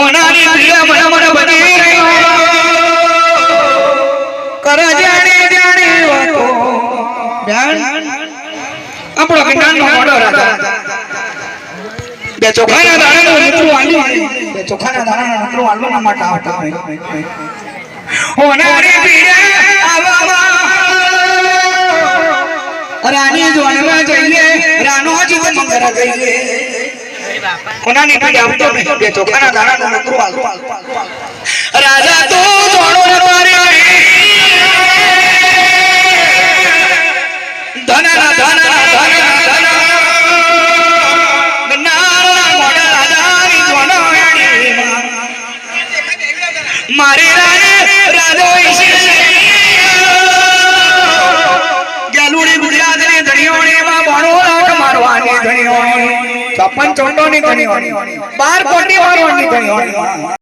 ઓનાની પ્રિય મને મને બની કર જાણે જાણે વાતો. ધ્યાન. આપણો જ્ઞાનનો મોડો રાજા. બે ચોખાના દાણાનું નીકળું આલ્યું બે ચોખાના દાણાનું નીકળું આલ્યું ના માટે આવતા ઓનાની પ્રિય આવા રાની જોણવા જઈએ રાનો જીવ મંગર ગઈએ કોનાની આવતો નહીં બે. રાજા તો જોણો ને મારે મારવાની ચોંડો ની ધણીઓણી બાર કોટી મારવાની ધણીઓણી